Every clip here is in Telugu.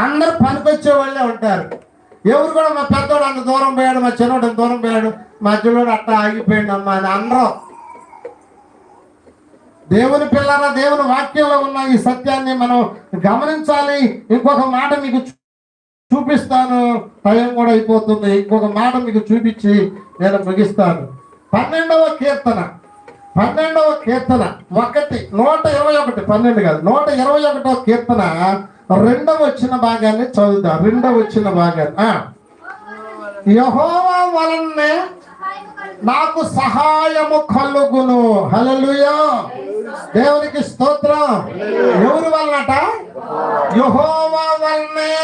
అందరు పనికొచ్చే వాళ్ళే ఉంటారు. ఎవరు కూడా మా పెద్దోడు అంత దూరం పోయాడు మా చిన్నోడు దూరం పోయాడు మధ్యలో అట్టా అట్లా ఆగిపోయాడు అమ్మా అని అందరూ. దేవుని పిల్లరా దేవుని వాక్యంలో ఉన్న ఈ సత్యాన్ని మనం గమనించాలి. ఇంకొక మాట మీకు చూ- చూపిస్తాను. టైం కూడా అయిపోతుంది. ఇంకొక మాట మీకు చూపించి నేను ముగిస్తాను. పన్నెండవ కీర్తన. పన్నెండవ కీర్తన. ఒకటి నూట ఇరవై ఒకటి. పన్నెండు కాదు నూట ఇరవై ఒకటో కీర్తన రెండవ వచ్చిన భాగాన్ని చదువుదాం. రెండవ వచ్చిన భాగాన్ని. యహోవా వలన్నే వలనే నాకు సహాయము కలుగును. హలలుయా దేవునికి స్తోత్రం. ఎవరి వలనట? యహోవా వలనే.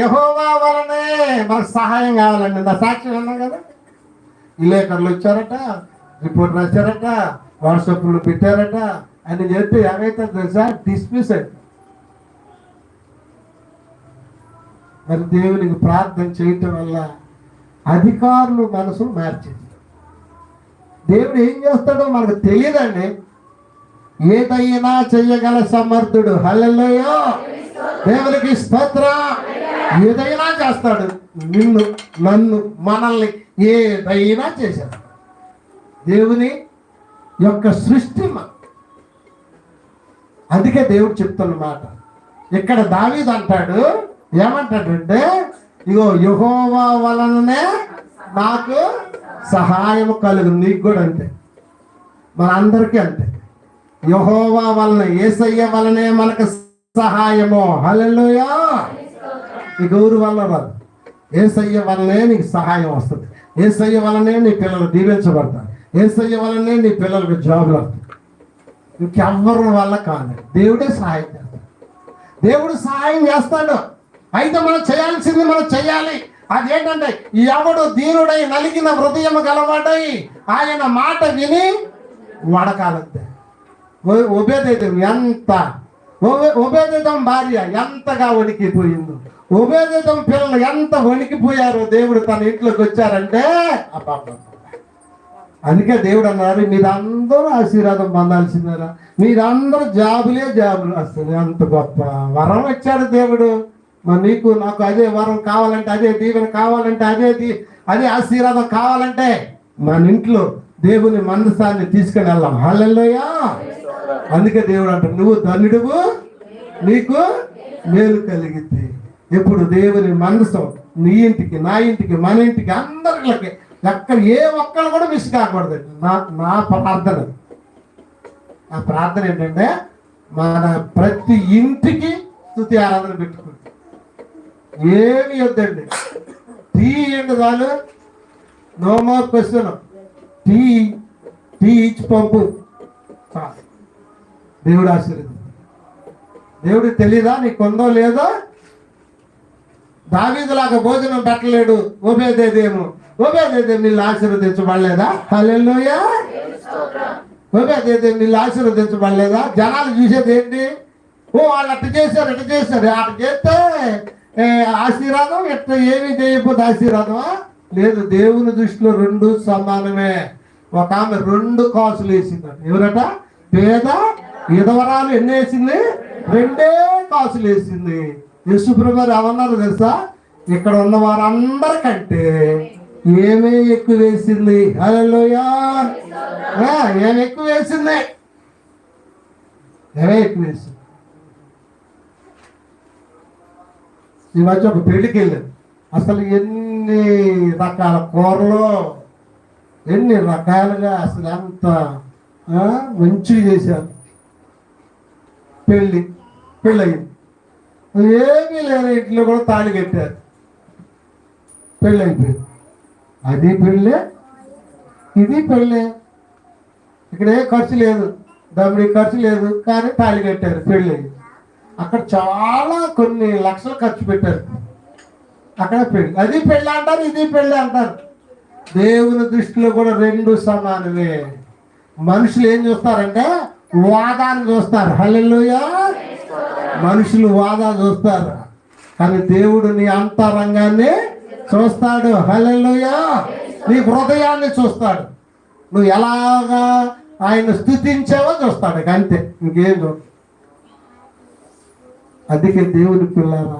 యహోవా వలనే. మనకు సహాయం కావాలండి. నా సాక్షి అన్నాం కదా. విలేకరులు వచ్చారట. రిపోర్ట్ రాశారట. వాట్సాప్లు పెట్టారట. అని చెప్పి ఏమైతే తెలుసా? డిస్మిస్ అయితే మరి దేవునికి ప్రార్థన చేయటం వల్ల అధికారులు మనసును మార్చింది దేవుడు ఏం చేస్తాడో మనకు తెలియదండి. ఏదైనా చెయ్యగల సమర్థుడు హల్లెలూయా! దేవునికి స్తోత్ర! ఏదైనా చేస్తాడు. నిన్ను నన్ను మనల్ని ఏదైనా చేశాడు. దేవుని యొక్క సృష్టి అందుకే దేవుడు చెప్తున్నమాట ఇక్కడ దావీదు అంటాడు ఏమంటాడంటే ఇగో యహోవా వలననే నాకు సహాయం కలుగు నీకు కూడా అంతే. మన అందరికీ అంతే. యహోవా వలన ఏసయ్య వలనే మనకు సహాయము. హల్లెలూయా. ఈ గౌరు వల్ల రాదు. ఏసయ్య వలనే నీకు సహాయం వస్తుంది. ఏసయ్య వలనే నీ పిల్లలు దీవించబడతారు. ఏసయ్య వలనే నీ పిల్లలకు జాబులు వస్తాయి. ఇంకెవ్వరి వల్ల కాదు. దేవుడే సహాయం చేస్తాడు. దేవుడు సహాయం చేస్తాడు. అయితే మనం చేయాల్సింది మనం చేయాలి. అదేంటంటే ఎవడు దీనుడై నలిగిన హృదయం గలవాడై ఆయన మాట విని వడకాలంతే ఉపేదైతం ఎంత? ఉపేదైతం భార్య ఎంతగా వణికిపోయిందో. ఉపేదైతం పిల్లలు ఎంత వణికిపోయారో దేవుడు తన ఇంట్లోకి వచ్చారంటే అబ్బబ్బబ్బ. అందుకే దేవుడు అన్నారు మీరందరూ ఆశీర్వాదం పొందాల్సిందేరా. మీరందరూ జాబులే జాబులు. వస్తుంది అంత గొప్ప వరం వచ్చాడు దేవుడు. మరి నీకు నాకు అదే వరం కావాలంటే అదే దీవెన కావాలంటే అదే అదే ఆశీర్వాదం కావాలంటే మన ఇంట్లో దేవుని మందసాన్ని తీసుకుని వెళ్ళాం హల్లెలూయా. అందుకే దేవుడు అంటాడు నువ్వు ధనుడువు నీకు మేలు కలిగింది ఎప్పుడు దేవుని మనసం నీ ఇంటికి నా ఇంటికి మన ఇంటికి అందరికి ఎక్కడ ఏ ఒక్కరు కూడా మిస్ కాకూడదు. నా నా ప్రార్థన. నా ప్రార్థన ఏంటంటే మన ప్రతి ఇంటికి స్థుతి ఆరాధన పెట్టుకుంటాం. ఏమి వద్దండి. టీ ఏంటి చాలు no more question tea tea ఇచ్చి పంపు. చాలు. దేవుడు ఆశీర్వదించు. దేవుడికి తెలీదా? నీకు ఉందో లేదో? దావీదులాగా భోజనం పెట్టలేడు. ఓబేదేదేమో. ఓబేదేదేం నీళ్ళు ఆశీర్వదించబడలేదా? హల్లెలూయా. ఓబేదేదేం నీళ్ళు ఆశీర్వదించబడలేదా? జనాలు చూసేది ఏంటి? ఓ వాళ్ళు అట్ట చేశారు ఇట్ట చేశారు. అట్ట చేస్తే ఆశీర్వాదం? ఇట్ట ఏమి చేయకపోతే ఆశీర్వాదమా? లేదు దేవుని దృష్టిలో రెండు సమానమే. ఒక ఆమె రెండు కాసులు వేసిందట. ఎవరట? పేద విధవరాలు ఎన్ని వేసింది? రెండే కాసులు వేసింది. యశుప్రభు గారు ఏమన్నారు తెలుసా? ఇక్కడ ఉన్న వారందరికంటే ఏమే ఎక్కువ వేసింది? హలోయా ఏమి ఎక్కువ వేసింది? ఏమే ఎక్కువ వేసింది? ఈ మధ్య ఒక పెళ్ళికి వెళ్ళాను. అసలు ఎన్ని రకాల కూరలు ఎన్ని రకాలుగా అసలు ఎంత ఆ, మంచిగా చేశారు. పెళ్ళి పెళ్ళయింది. ఏమీ లేని ఇంట్లో కూడా తాళి కట్టారు. పెళ్ళి అయిపోయింది అది పెళ్ళే ఇది పెళ్ళే. ఇక్కడ ఏ ఖర్చు లేదు. దమ్ముడి ఖర్చు లేదు కానీ తాళి కట్టారు పెళ్ళి అక్కడ చాలా కొన్ని లక్షలు ఖర్చు పెట్టారు. అక్కడ పెళ్ళి. అది పెళ్ళి అంటారు ఇది పెళ్ళి అంటారు. దేవుని దృష్టిలో కూడా రెండు సమానమే. మనుషులు ఏం చూస్తారంటే వాదాన్ని చూస్తారు. హల్లెలూయా! మనుషులు వాదా చూస్తారు. కానీ దేవుడు నీ అంతరంగాన్ని చూస్తాడు. హల్లెలూయా! నీ హృదయాన్ని చూస్తాడు. నువ్వు ఎలాగా ఆయన స్థుతించావో చూస్తాడు. అంతే. ఇంకేం చూడు అందుకే దేవుని పిల్లరా